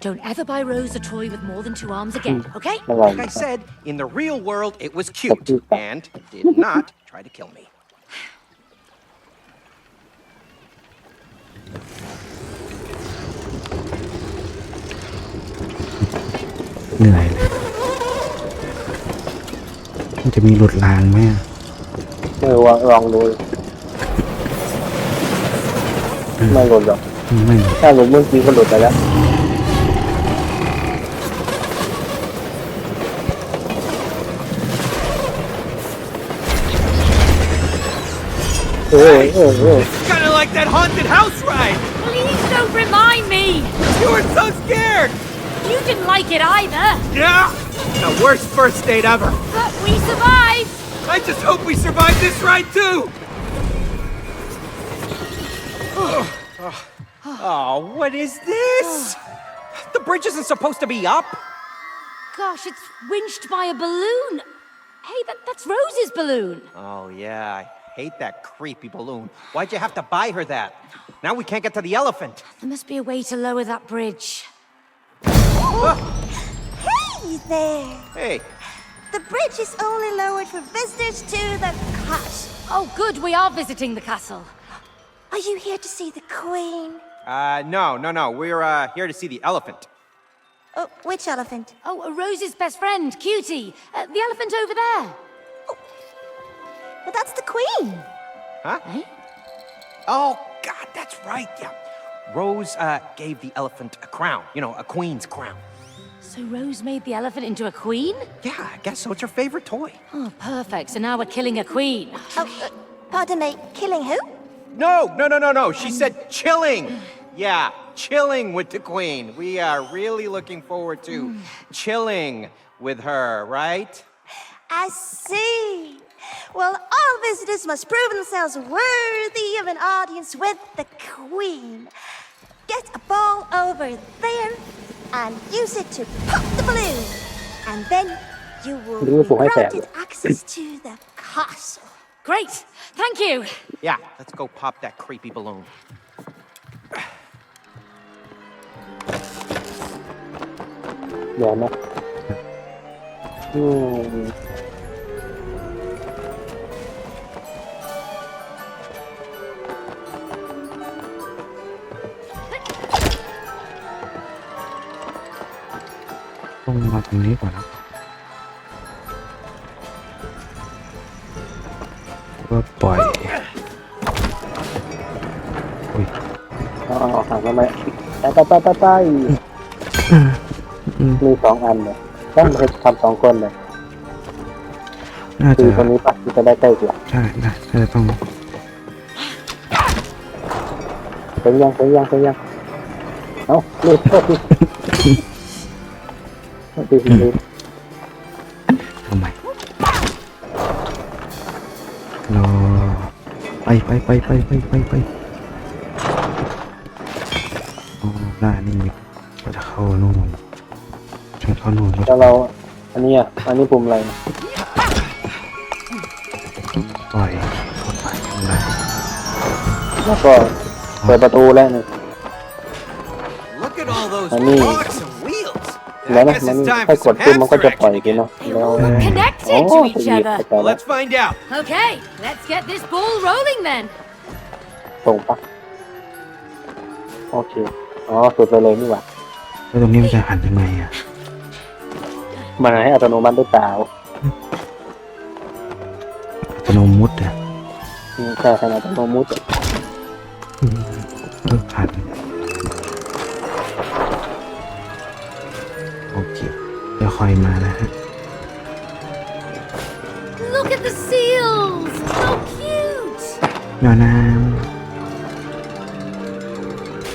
Don't ever buy Rose a toy with more than two arms again, okay? ระวัง Like I said, in the real world, it was Stop cute it. and did not try to kill me. เหนื่อยเลย มันจะมีหลุดรางไหมอะ เออวางลองดูไม่หลุดหรอก ไม่หลุด ถ้าหลุดเมื่อกี้ก็หลุดไปแล้ว Hey, whoa, whoa. It's kind of like that haunted house ride. Please don't remind me. You were so scared. You didn't like it either. Yeah, the worst first date ever. But we survived. I just hope we survive this ride too. oh, oh. oh, what is this? the bridge isn't supposed to be up. Gosh, it's winched by a balloon. Hey, that, that's Rose's balloon. Oh, yeah, hate that creepy balloon. Why'd you have to buy her that? Now we can't get to the elephant. There must be a way to lower that bridge. Hey there! Hey, The bridge is only lowered for visitors to the castle. Oh, good, we are visiting the castle. Are you here to see the queen? uh, no, no, no. We're uh, here to see the elephant. Oh, which elephant? Oh, Rose's best friend, Cutie. Uh, the elephant over there. But that's the queen. Huh? Eh? Oh, God, that's right. Yeah. Rose uh, gave the elephant a crown. You know, a queen's crown. So Rose made the elephant into a queen? Yeah, I guess so. It's her favorite toy. Oh, perfect. So now we're killing a queen. Oh, uh, pardon me, killing who? No, no, no, no, no. She said chilling. Yeah, chilling with the queen. We are really looking forward to chilling with her, right? I see. Well, all visitors must prove themselves worthy of an audience with the Queen. Get a ball over there and use it to pop the balloon. And then you will be granted access to the castle. Great. Thank you. Yeah, let's go pop that creepy balloon. Yeah, no. Hmm. ต้องมาตรงนี้ก่อนนะก็ปล่อยอุ้ยอาเอาเอาหางมาไหมไปไปไปไปไปมีสองอันเลยต้องทำสองคนเลยน่าจะอคนนี้ปะจะได้ใกล้กว่าใช่น่าน่าจะต้องเป็นยังเป็นยังเป็นยังเอ้าลูกโทษ ทีโทษทีทีทำไมรอไปไปไปไปไปไปไปอ๋อหน้านี่ก็จะเข้านู่นจะเข้านู่นจะแล้วเรา อันนี้อะ อันนี้ปุ่มอะไร ปล่อยกดไปข้างหน้าแล้วก็เปิดประตูแล้วนี่ย Look at all แล้ว I นะ guess มัน it's time ถ้า for กด some ปุ่มมันก็ hamster จะปล่อย action กันเนาะ again. They แล้ว all look connected โอ้ to ที each นี้ other. เข้าใจแล้ว Let's find out. Okay, let's get this ball rolling then. ตรงปะโอเค อ๋อสุดไปเลยนี่หว่า แล้วตรงนี้มันจะหันยังไงอะมันให้อัตโนมัติหรือเปล่าอัตโนมุติอะอืมใช่ขนาดอัตโนมัติ อืมเออหัน อยมานะฮะ Look at the seals. How cute. แมวน้ำ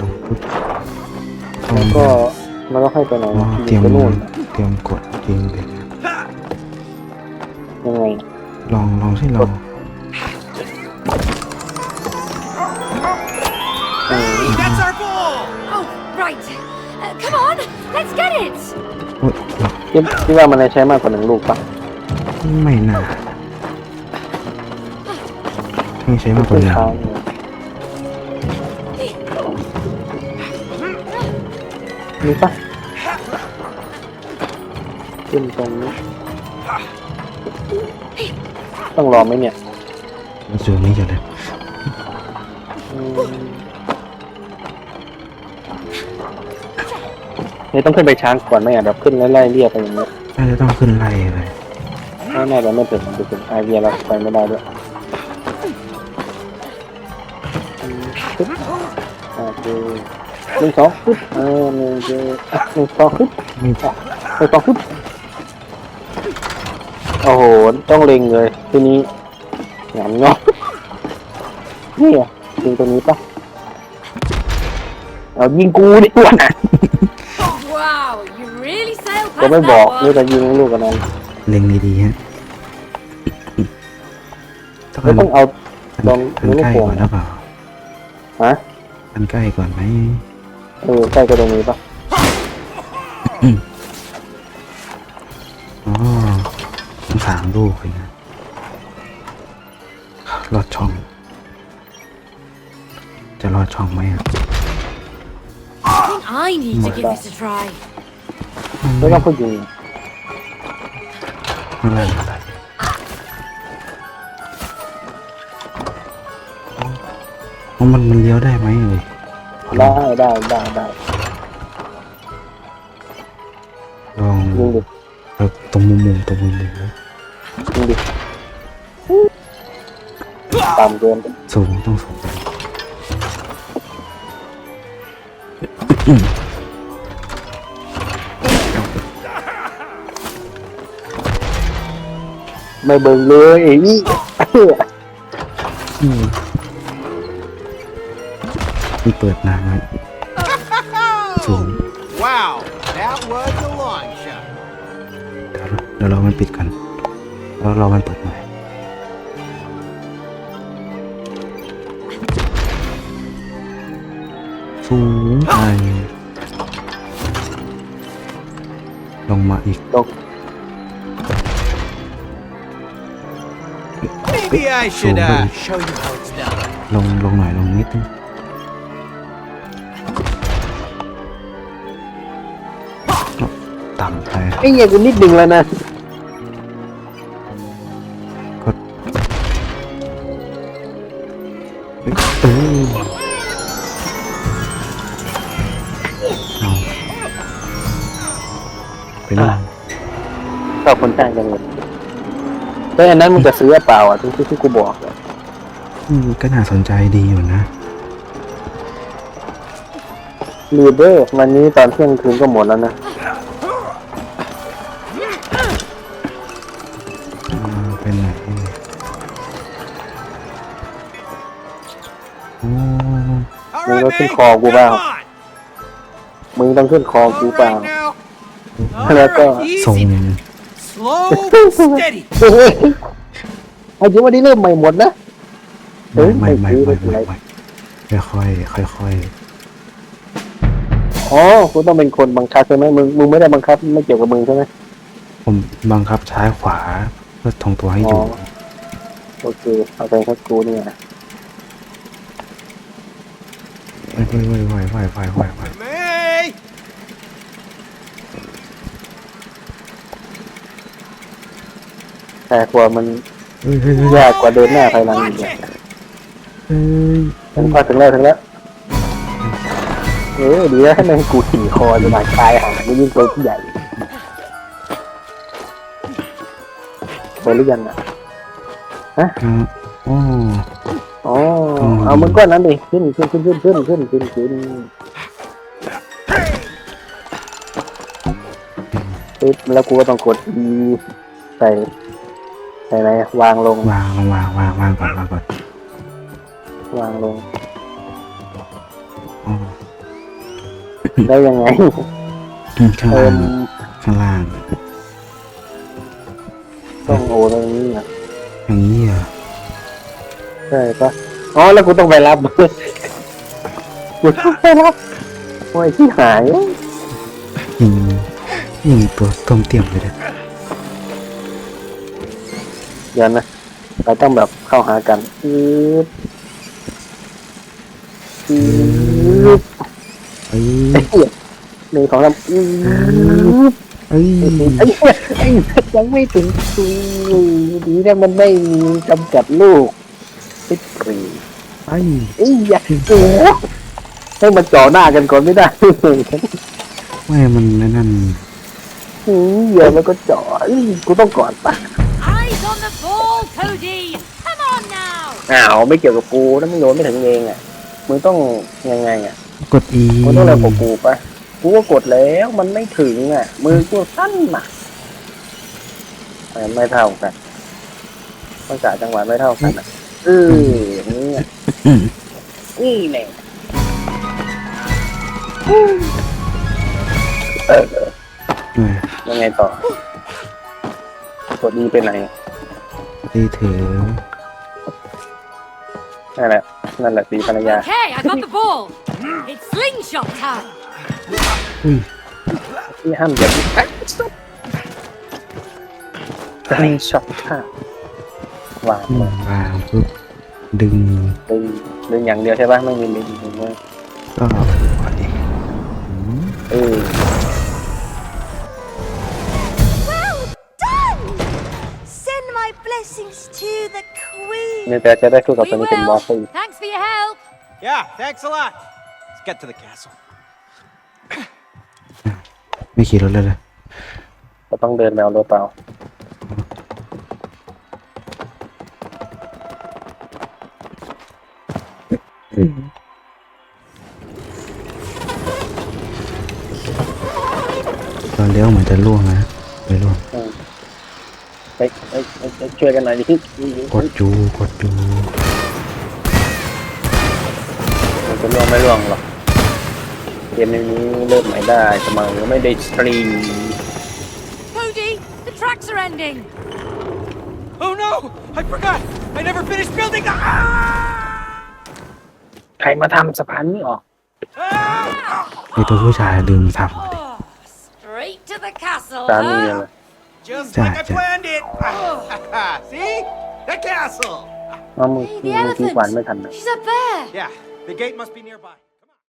ลงพุทธต้อแล้วงก็มันก็ให้ไปไหนอ๋อนะเตรียมไปนู่นเตรียมกดจริงเลยนะยังไงลองลองสิลอง Hey, that's our ball. Oh, right. Uh, come on, let's get it. อุ๊คิดคิดว่ามันได้ใช้มากกว่าหนึ่งลูกปะไม่น่าไม่ใช้มากกว่าหนึ่งมีปะขึ้นตรงนี้ ต้องรอไหมเนี่ย มันสูงนี่จังเล นี่ต้องขึ้นไปช้างก่อนไหมอะแบบขึ้นไล่ๆเรียกไปอย่างเงี้ยน่าจะต้องขึ้นไล่เลย ไม่น่าจะไม่ถึงจะถึงไอเวียเราไปไม่ได้ด้วยอืมปึ๊บโอเคหนึ่งสองปึ๊บเออหนึ่งเจอะหนึ่งสองปึ๊บมีอะหนึ่งสองปึ๊บโอ้โหต้องเล็งเลยทีนี้หงามงอกนี่อะยิงตรงนี้ปะเอายิงกูดีกว่า Wow, you really sailed ก็ past ไม่บอก that นี่ one. จะยิงลูกกันนั้นเล็งดีๆฮะต้องไม่ให้ต้องเอาลองมันลูกใกล้โป่งก่อนหรือเปล่าฮะมันใกล้ก่อนไหมเออใกล้กับตรงนี้ปะอ๋อมันสามลูกเลยนะลอดช่อง จะรอดช่องไหมอะ I think I need to give this a try. ไม่ต้องพูดยิงข้างล่างอะไรอ๋อมันมันเลี้ยวได้ไหมเอ่ยได้ได้ได้ได้ลองยิงดิแบบตรงมุมมุมตรงมุมมุมนะยิงดิต่ำเกินสูงต้องสูง ไม่เบิ่งเลยไอ้นี่อืมมีเปิดน้ำไหมสูง Wow, that was a long shot. เดี๋ยวเราเดี๋ยวเรามันปิดกันแล้วเรามันเปิดใหม่ สูงไปลงมาอีกตก Maybe I should uh, show you how it's done. ลงลงหน่อยลงนิดนึงต่ำไป ไอ้เหี้ยกูนิดดึงแล้วนะ ไปนั่งชอบคนจ้างจังเลยแต่อันนั้นมึงจะซื้อเปล่าอะที่ที่ที่กูบอกอะอืมก็น่าสนใจดีอยู่นะลีดเดอร์วันนี้ตอนเที่ยงคืนก็หมดแล้วนะอ่าเป็นไหนโอ้ All Well, right, that's Meg, a call, go come out. on. มึงต้องขึ้นคอ All กูเปล่า right now. แล้วก็ All right, ทรง easy. Slow, steady. เฮ้ยไอ้จริงวันนี้เริ่มใหม่หมดนะเฮ้ไม่ยไม่ไม่ไม่ซื้อไม่ไม่ไม่เป็นไรไม่ค่อยค่อยค่อยอ๋อกูต้องเป็นคนบังคับใช่ไหมมึงมึงไม่ได้บังคับไม่เกี่ยวกับมึงใช่ไหมผมบังคับซ้ายขวาเพื่อทรงตัวให้อยู่อ๋อโอเคเอาไปครับกูเนี่ยเว้ยเว้ยเว้ยเว้ยเว้ แต่กว่ามันเฮ้ยเฮ้ยเฮ้ยยากกว่าเดินหน้าภายหลังอีก Watch อะ it. เฮ้ยถึงพอถึงแล้วถึงแล้วเออดีแล้วให้มันกูขี่คอจะมาคลายหางไม่ยิ่งตัวที่ใหญ่เคยหรือยังอะอ่าโอ้อ๋ออืมเอามึงก็นั้นดิขึ้นขึ้นขึ้นขึ้นขึ้นขึ้นขึ้นขึ้นปึ๊บแล้วกูก็ต้องกด E ใส่ ใส่ไหนอะวางลงวางวางวางวางก่อนวางก่อนวางลง อ๋อได้ยังไงข้างเติล่างมข้างล่างต้องโอตรงนี้อะอย่างนี้เหรอใช่ปะอ๋อแล้วกูต้องไปรับ กูต้องไปรับโอ้ยที่หายยิงยิงตัวต้มเตี่ยมเลยเด้อเดี๋ยวนะเราต้องแบบเข้าหากันอืดอืดเอ้ยไอ้เหี้ยหนึ่งสองสามอืดเอ้ยไอ้เหี้ยไอ้ยังไม่ถึงกูดีเนี่ยมันไม่มีจำกัดลูกติดกรีไอ้ไอ้ยาโอ้ให้มันจ่อหน้ากันก่อนไม่ได้เลยไม่มันนั่น อืมเดี๋ยวมันก็จ่อเอ้ยกูต้องกอดปะ Eyes on the ball, Cody! Come on now! อ้าวไม่เกี่ยวกับกูถ้ามึงโดนไม่ถึงเองอะมึงต้องยังไงอะกด E มึงต้องเร็วกว่ากูปะกูก็กดแล้วมันไม่ถึงอะ มือกูสั้นน่ะไม่เท่ากันภาษาจังหวะไม่เท่ากันอะเอออย่างนี่อะนี่แน่เออเออยังไงต่อกดดีไปไหน ตีถือนั่นแหละ นั่นแหละสีภรรยา Okay, I got the ball! It's slingshot time! อุ้ยที่ห้ามอย่าพิทักสลิงช็อตค่ะวางอืเลมยวางปุ๊บดึง ดึงดึงอย่างเดียวใช่ปะไม่มีดึงดึงเลยก็ blessings to the queen. เนี่ยแต่จะได้คู่กับ We ตัวนี้เป็นบอส will! อีก Thanks for your help! Yeah, thanks a lot. Let's get to the castle. ไม่ขี่รถเลยเลยก็ต้องเดินแมวรถเปล่า ตอนเลี้ยวเหมือนจะล่วงนะไปล่วงไป ไปไปไปช่วยกันหน่อยดิกดจูกดจูมันจะล่วงไม่ล่วงหรอกเกมนี้เริ่มใหม่ได้เสมอไม่ได้สตรีม Cody, the tracks are ending! Oh no! I forgot! I never finished building the. Ah! ใครมาทำสะพานนี้ออก Ah! ไอตัวผู้ชายลืมท Oh, straight to the castle, สามี huh? เลย Just Ja, like I ja. planned it! See? The castle! น้องมึง Hey, มึ the งกี้ elephant! วันไม่ทันนะ She's up there! Yeah, the gate must be nearby.